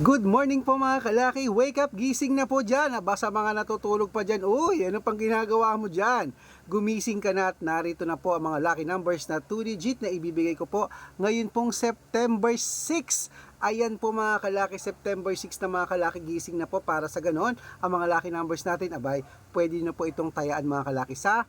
Good morning po mga kalaki. Wake up, gising na po dyan. Aba sa mga natutulog pa dyan. Uy, ano pang ginagawa mo dyan? Gumising ka na at narito na po ang mga lucky numbers na 2 digit na ibibigay ko po ngayon pong September 6. Ayan po mga kalaki, September 6 na mga kalaki gising na po para sa ganon. Ang mga lucky numbers natin, abay, pwede na po itong tayaan mga kalaki sa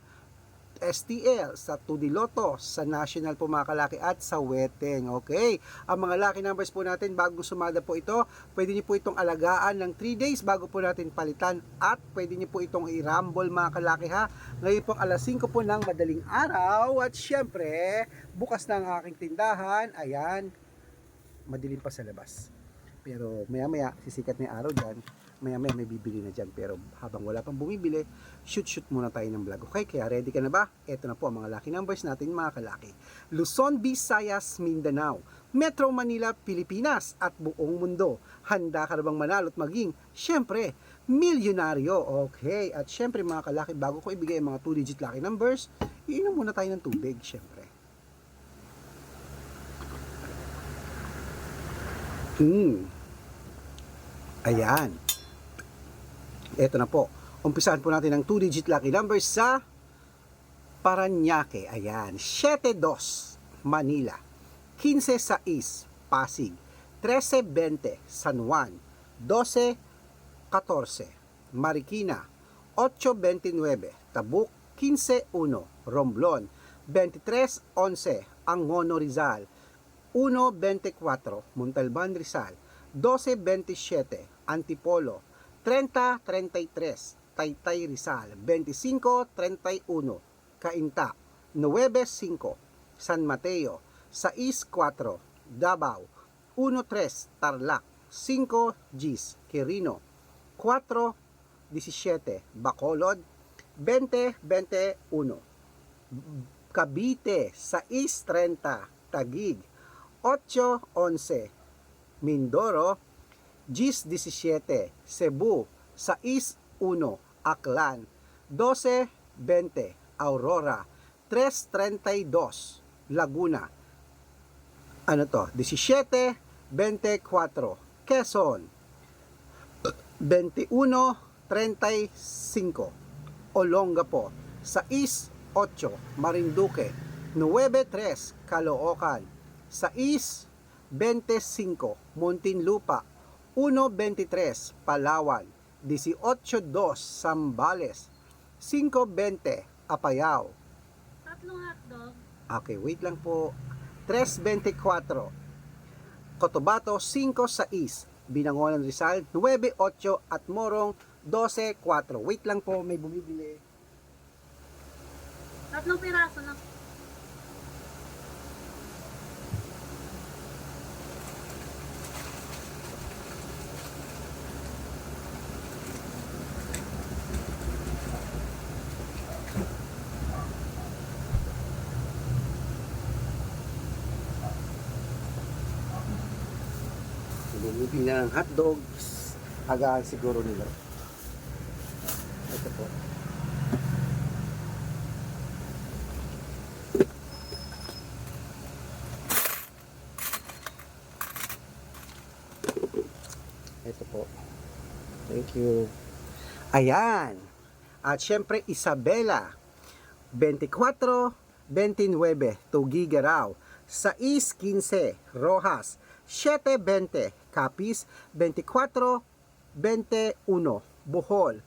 STL, sa Tudi Lotto, sa National po mga at sa Weteng. Okay? Ang mga lucky numbers po natin bago sumada po ito, pwede niyo po itong alagaan ng 3 days bago po natin palitan at pwede niyo po itong i-rumble mga kalaki ha. Ngayon po alas 5 po ng madaling araw at syempre, bukas na ang aking tindahan. Ayan, madilim pa sa labas. Pero maya maya, sisikat na araw dyan. Maya maya may bibili na dyan. Pero habang wala pang bumibili, shoot shoot muna tayo ng vlog. Okay, kaya ready ka na ba? Ito na po ang mga lucky numbers natin mga kalaki. Luzon, Visayas, Mindanao, Metro Manila, Pilipinas at buong mundo. Handa ka na bang manalo at maging, syempre, milyonaryo. Okay, at syempre mga kalaki, bago ko ibigay ang mga 2-digit lucky numbers, iinom muna tayo ng tubig, syempre. Hmm. Ayan. Ito na po. Umpisahan po natin ang 2-digit lucky numbers sa Paranaque. Ayan. 7-2, Manila. 15-6, Pasig. 13-20, San Juan. 12-14, Marikina. 8-29, Tabuk. 15-1, Romblon. 23-11, Angono Rizal. 1.24 Montalban Rizal, 12.27 Antipolo, 30.33 Taytay Rizal, 25.31 Cainta, 9.5 San Mateo, 6.4 Davao, 1.3 Tarlac, 5 Gis Quirino, 4.17 Bacolod, 20.21 Cavite, 6.30 Tagig, 8.11 Mindoro, 10.17 Cebu, 6.1 Aklan, 12.20 Aurora, 3.32 Laguna, ano to, 17.24 Quezon, 21.35 Olongapo, 6.8 Marinduque, 9.3 Caloocan, 6.25 Muntinlupa, 1.23 Palawan, 18.2 Sambales, 5.20 Apayao. Tatlong hotdog. Okay, wait lang po. 3.24 Cotabato, 5.6 Binangonan Rizal, 9.8 at Morong, 12.4 Wait lang po, may bumibili. Tatlong piraso ng Bumibili na ng hotdogs. Agahan siguro nila. Ito po. Ito po. Thank you. Ayan. At syempre, Isabela. 24, 29, Tugigaraw. 6, 15, Rojas. 7.20 Capiz, 24, 21 Bohol,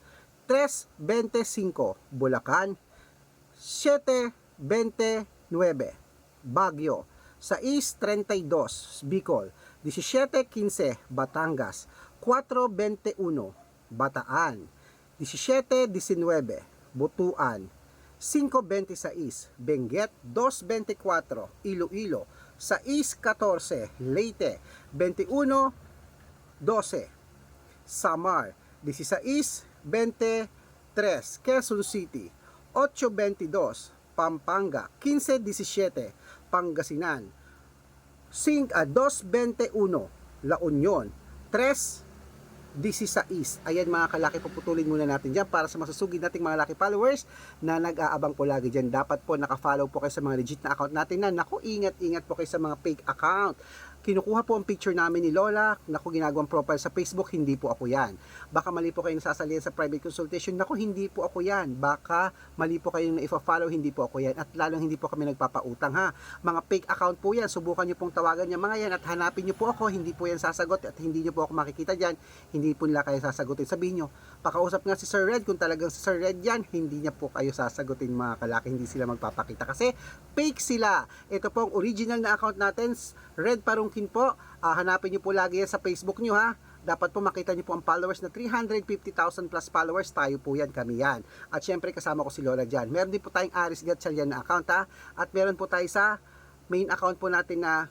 3.25 Bulacan, 7.29 Baguio, 6.32 Bicol, 17.15 Batangas, 4.21 Bataan, 17.19 Butuan, 5.26 Benguet, 2.24 Iloilo, 6.14 Leyte, 21.12 Samar, 16.23 Quezon City, 8.22 Pampanga, 15.17 Pangasinan, 5, ah, 2.21 La Union, 3 16. Ayan mga kalaki, puputulin muna natin dyan para sa masusugid nating mga laki followers na nag-aabang po lagi dyan. Dapat po nakafollow po kayo sa mga legit na account natin na naku, ingat-ingat po kayo sa mga fake account. Kinukuha po ang picture namin ni Lola, naku ginagawang profile sa Facebook, hindi po ako yan. Baka mali po kayo nasasalihan sa private consultation, naku hindi po ako yan. Baka mali po kayo na i-follow, hindi po ako yan. At lalong hindi po kami nagpapautang ha. Mga fake account po yan, subukan nyo pong tawagan niya mga yan at hanapin nyo po ako, hindi po yan sasagot at hindi nyo po ako makikita dyan, hindi po nila kayo sasagutin. Sabihin nyo, pakausap nga si Sir Red, kung talagang si Sir Red yan, hindi niya po kayo sasagutin mga kalaki, hindi sila magpapakita kasi fake sila. Ito po ang original na account natin, Red Parungkin po. Ah, hanapin niyo po lagi yan sa Facebook niyo ha. Dapat po makita niyo po ang followers na 350,000 plus followers. Tayo po yan, kami yan. At syempre kasama ko si Lola dyan. Meron din po tayong Aris Gatchalian na account ha. At meron po tayo sa main account po natin na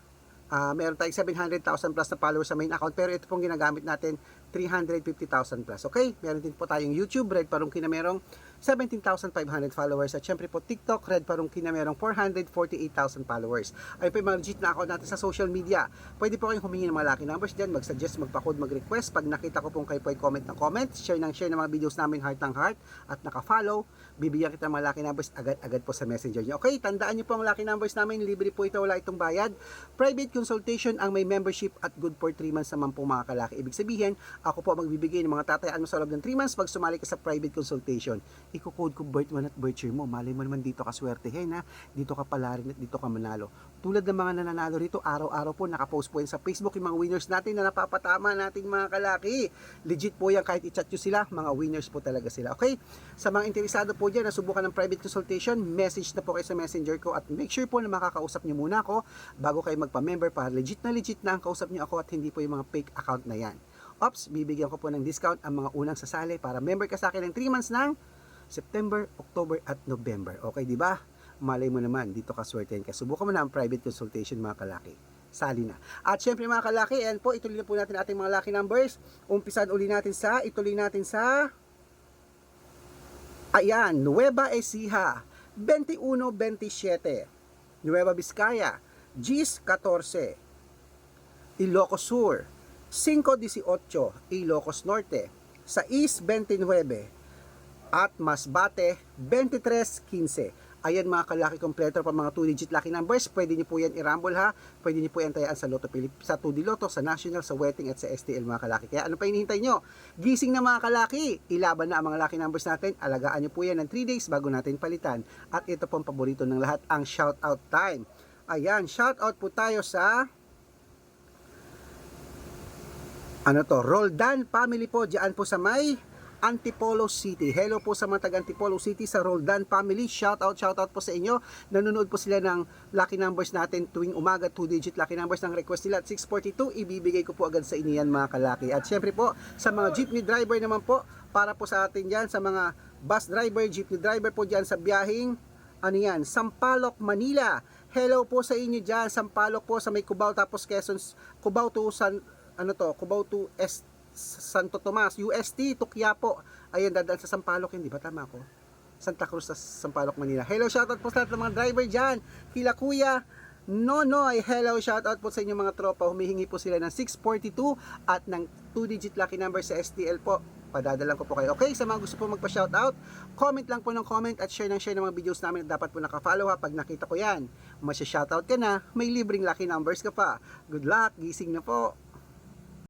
ah, meron tayong 700,000 plus na followers sa main account. Pero ito pong ginagamit natin 350,000 plus. Okay? Meron din po tayong YouTube, Red Parungkin na merong 17,500 followers. At syempre po TikTok, Red Parungkin na merong 448,000 followers. Ayun po yung mga legit na account natin sa social media. Pwede po kayong humingi ng mga lucky numbers dyan, mag-suggest, magpa-code, mag-request. Pag nakita ko pong kayo po ay comment ng comment, share ng share ng mga videos namin heart ng heart at naka-follow, bibigyan kita ng mga lucky numbers agad-agad po sa messenger nyo. Okay, tandaan nyo po ang lucky numbers namin, libre po ito, wala itong bayad. Private consultation ang may membership at good for 3 months naman po mga kalaki. Ibig sabihin, ako po magbibigay ng mga tatayaan mo sa loob ng 3 months pag sumali ka sa private consultation. Iko-code ko birth month at birth year mo. Malay mo naman dito ka swertehin ha. Dito ka pala rin at dito ka manalo. Tulad ng mga nananalo rito, araw-araw po nakapost po yan sa Facebook yung mga winners natin na napapatama natin mga kalaki. Legit po yan kahit i-chat nyo sila, mga winners po talaga sila. Okay? Sa mga interesado po dyan na subukan ng private consultation, message na po kayo sa messenger ko at make sure po na makakausap nyo muna ako bago kayo magpa-member para legit na legit na ang kausap nyo ako at hindi po yung mga fake account na yan. Ops, bibigyan ko po ng discount ang mga unang sasali para member ka sa akin ng 3 months ng September, October at November. Okay, di ba? Malay mo naman, dito ka swertein ka. Subukan mo na ang private consultation mga kalaki. Sali na. At syempre mga kalaki, ayan po, ituloy na po natin ating mga lucky numbers. Umpisan uli natin sa, ituloy natin sa, ayan, Nueva Ecija, 21-27. Nueva Vizcaya, Gis 14. Ilocos Sur, 518, Ilocos Norte. Sa East 29, at Masbate 2315. Ayan mga kalaki kompleto pa mga 2-digit lucky numbers. Pwede niyo po yan i-rumble ha. Pwede niyo po yan tayaan sa Lotto Pilip, sa 2D Lotto, sa National, sa Wedding at sa STL mga kalaki. Kaya ano pa hinihintay nyo? Gising na mga kalaki. Ilaban na ang mga lucky numbers natin. Alagaan niyo po yan ng 3 days bago natin palitan. At ito pong paborito ng lahat, ang shout out time. Ayan, shout out po tayo sa ano to, Roldan family po, diyan po sa may Antipolo City. Hello po sa mga taga Antipolo City sa Roldan family. Shout out, shout out po sa inyo. Nanonood po sila ng lucky numbers natin tuwing umaga, 2 digit lucky numbers ng request nila at 642. Ibibigay ko po agad sa inyo yan mga kalaki. At syempre po, sa mga jeepney driver naman po, para po sa atin dyan, sa mga bus driver, jeepney driver po dyan sa biyahing, ano yan, Sampaloc, Manila. Hello po sa inyo dyan, Sampaloc po sa may Cubao tapos Quezon, Cubao to San, ano to, Cubao to S, Santo Tomas, UST, Tukyapo. Ayun, dadaan sa Sampaloc, hindi ba tama ako? Santa Cruz sa Sampaloc, Manila. Hello, shoutout po sa lahat ng mga driver dyan. Kila Kuya, Nonoy, hello, shoutout po sa inyo mga tropa. Humihingi po sila ng 642 at ng 2-digit lucky number sa STL po. Padadalan ko po kayo. Okay, sa mga gusto po magpa-shoutout, comment lang po ng comment at share ng share ng mga videos namin at dapat po naka-follow ha. Pag nakita ko yan, masya-shoutout ka na, may libreng lucky numbers ka pa. Good luck, gising na po.